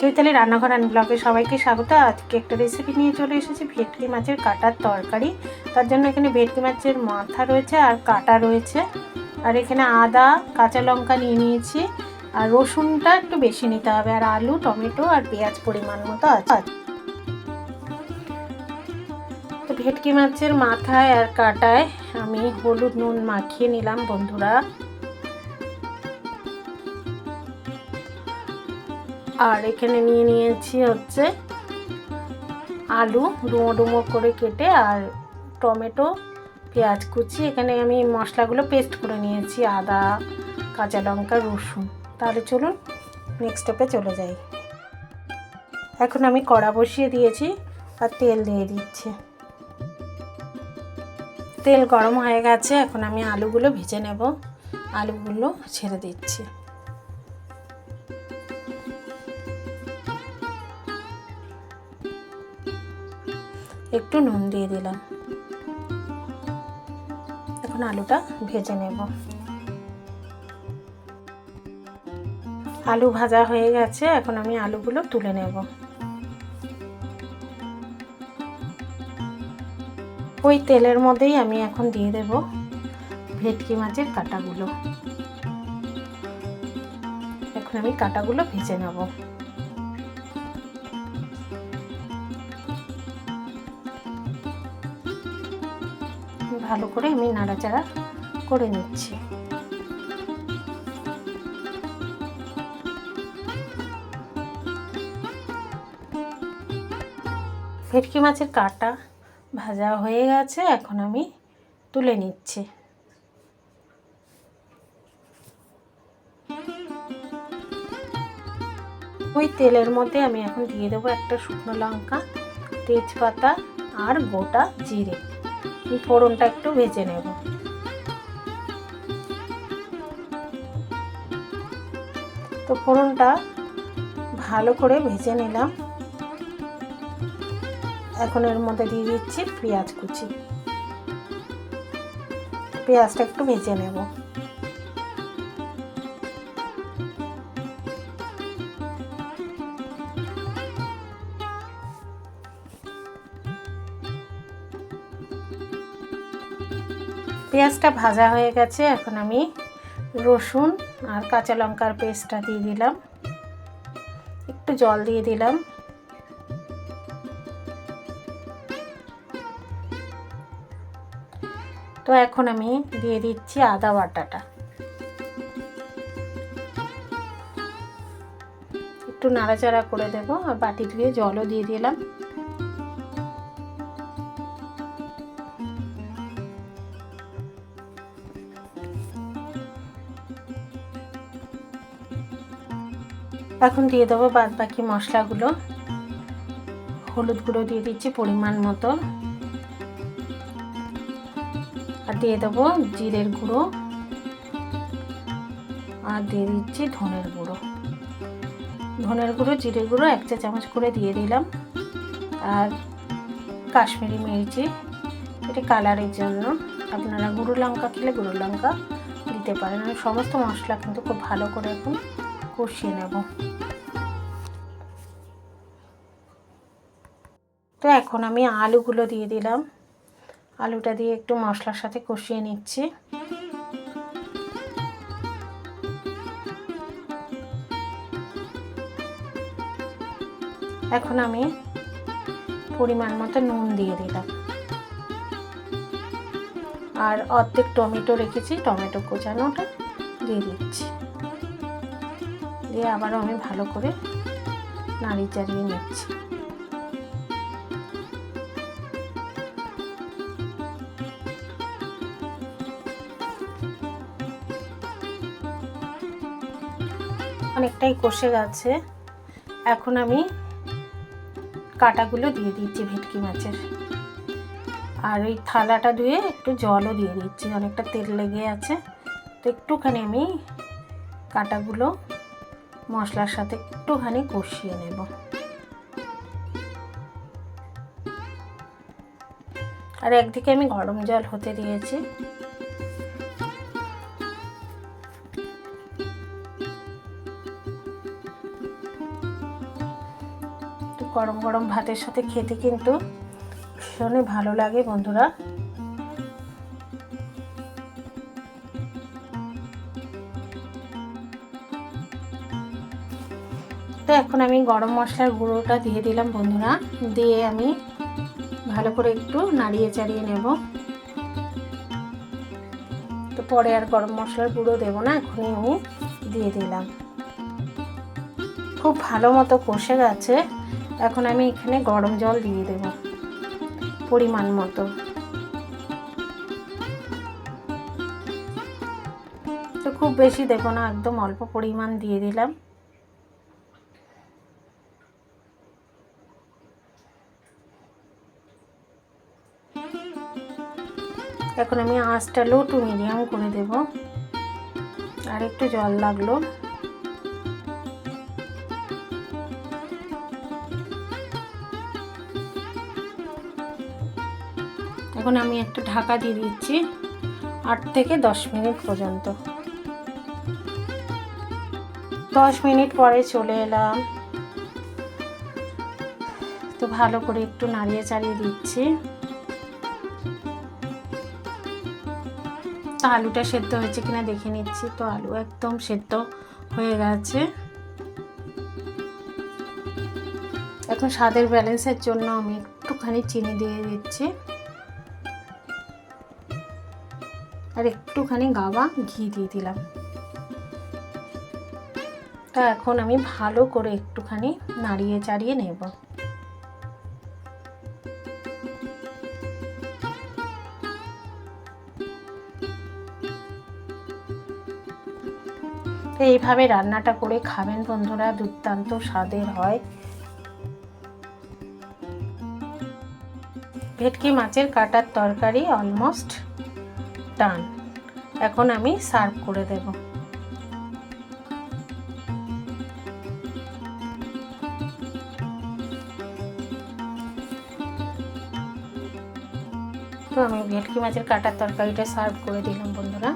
চৈতালি রান্নাঘর অ্যান্ড ব্লগে সবাইকে স্বাগত। আজকে একটা রেসিপি নিয়ে চলে এসেছি, ভেটকি মাছের কাটার তরকারি। তার জন্য এখানে ভেটকি মাছের মাথা রয়েছে আর কাটা রয়েছে। আর এখানে আদা, কাঁচা লঙ্কা নিয়ে নিয়েছি। আর রসুনটা একটু বেশি নিতে হবে। আর আলু, টমেটো আর পেঁয়াজ পরিমাণ মতো আছে। তো ভেটকি মাছের মাথায় আর কাটায় আমি হলুদ নুন মাখিয়ে নিলাম বন্ধুরা। আর এখানে নিয়ে নিয়েছি হচ্ছে আলু, ডুমো ডুমো করে কেটে আর টমেটো, পেঁয়াজ কুচি। এখানে আমি মশলাগুলো পেস্ট করে নিয়েছি, আদা, কাঁচা লঙ্কা, রসুন। তাহলে চলুন নেক্সট স্টেপে চলে যাই। এখন আমি কড়া বসিয়ে দিয়েছি আর তেল দিয়ে দিচ্ছি। তেল গরম হয়ে গেছে, এখন আমি আলুগুলো ভেজে নেব। আলুগুলো ছেড়ে দিচ্ছি। একটু নুন দিয়ে দিলাম। এখন আলুটা ভেজে নেব। আলু ভাজা হয়ে গেছে, এখন আমি আলুগুলো তুলে নেব। ওই তেলের মধ্যেই আমি এখন দিয়ে দেব ভেটকি মাছের কাটাগুলো। এখন আমি কাটাগুলো ভেজে নেব। ভালো করে আমি নাড়াচাড়া করে নিচ্ছি। ভেটকি মাছের কাটা ভাজা হয়ে গেছে, এখন আমি তুলে নিচ্ছি। ওই তেলের মধ্যে আমি এখন দিয়ে দেবো একটা শুকনো লঙ্কা, তেজপাতা আর গোটা জিরে। ফোড়নটা একটু ভেজে নেব। তো ফোড়নটা ভালো করে ভেজে নিলাম। এখন এর মধ্যে দিয়ে দিচ্ছি পেঁয়াজ কুচি। পেঁয়াজটা একটু ভেজে নেব। পেঁয়াজটা ভাজা হয়ে গেছে, এখন আমি রসুন আর কাঁচা লঙ্কার পেস্টটা দিয়ে দিলাম। একটু জল দিয়ে দিলাম। তো এখন আমি দিয়ে দিচ্ছি আদা বাটাটা। একটু নাড়াচাড়া করে দেবো, আর বাটি ধুয়ে জলও দিয়ে দিলাম। এখন দিয়ে দেবো বাদ বাকি মশলাগুলো। হলুদ গুঁড়ো দিয়ে দিচ্ছি পরিমাণ মতো। আর দিয়ে দেবো জিরের গুঁড়ো। আর দিয়ে দিচ্ছি ধনের গুঁড়ো। ধনের গুঁড়ো জিরে গুঁড়ো এক চা চামচ করে দিয়ে দিলাম। আর কাশ্মীরি মির্চি, এটা কালারের জন্য। আপনারা গুঁড়ো লঙ্কা খেলে গুঁড়ো লঙ্কা দিতে পারেন। আমি সমস্ত মশলা কিন্তু খুব ভালো করে এখন কষিয়ে নেব। তো এখন আমি আলুগুলো দিয়ে দিলাম। আলুটা দিয়ে একটু মশলার সাথে কষিয়ে নিচ্ছি। এখন আমি পরিমাণ মতো নুন দিয়ে দিলাম। আর অর্ধেক টমেটো রেখেছি, টমেটো কোচানোটা দিয়ে দিচ্ছি। দিয়ে আবারও আমি ভালো করে নাড়ি চাড়িয়ে নিচ্ছি। অনেকটাই কষে গেছে। এখন আমি কাটাগুলো দিয়ে দিচ্ছি ভেটকি মাছের। আর ওই থালাটা ধুয়ে একটু জলও দিয়ে দিচ্ছি, অনেকটা তেল লেগে আছে। তো একটুখানি আমি কাটাগুলো মশলার সাথে একটুখানি কষিয়ে নেব। আর একদিকে আমি গরম জল হতে দিয়েছি। গরম গরম ভাতের সাথে খেতে কিন্তু ভীষণই ভালো লাগে বন্ধুরা। তো এখন আমি গরম মশলার গুঁড়োটা দিয়ে দিলাম বন্ধুরা। দিয়ে আমি ভালো করে একটু নাড়িয়ে চাড়িয়ে নেব। তো পরে আর গরম মশলার গুঁড়ো দেবো না, এখনই আমি দিয়ে দিলাম। খুব ভালো মতো কষে গেছে, এখন আমি এখানে গরম জল দিয়ে দেব, পরিমাণ মতো। তো খুব বেশি দেবো না, একদম অল্প পরিমাণ দিয়ে দিলাম। এখন আমি আঁচটা লো টু মিডিয়াম করে দেব। আর একটু জল লাগল। এখন আমি একটা ঢাকা দিয়ে দিচ্ছি আট থেকে দশ মিনিট পর্যন্ত। দশ মিনিট পরে চলে এলাম। তো ভালো করে একটু নাড়িয়ে চাড়িয়ে দিচ্ছি। তো আলুটা সেদ্ধ হয়েছে কিনা দেখে নিচ্ছি। তো আলু একদম সেদ্ধ হয়ে গেছে। এখন স্বাদের ব্যালেন্সের জন্য আমি একটুখানি চিনি দিয়ে দিচ্ছি। আর একটুখানি গাওয়া ঘি দিয়ে দিলাম। তা এখন আমি ভালো করে একটুখানি নাড়িয়ে চাড়িয়ে নেব। এইভাবে রান্নাটা করে খাবেন বন্ধুরা, দুর্দান্ত স্বাদের হয়। ভেটকি মাছের কাটার তরকারি অলমোস্ট ডান এখন আমি সার্ভ করে দেব। তো আমি ভেটকি মাছের কাটার তরকারিটা সার্ভ করে দিলাম বন্ধুরা।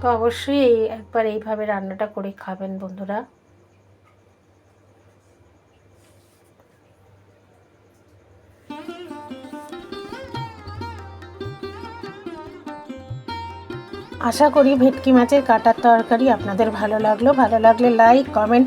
তো অবশ্যই এই একবার এইভাবে রান্নাটা করে খাবেন বন্ধুরা। আশা করি ভেটকি মাছের কাটার তরকারি আপনাদের ভালো লাগল। ভালো লাগলে লাইক কমেন্ট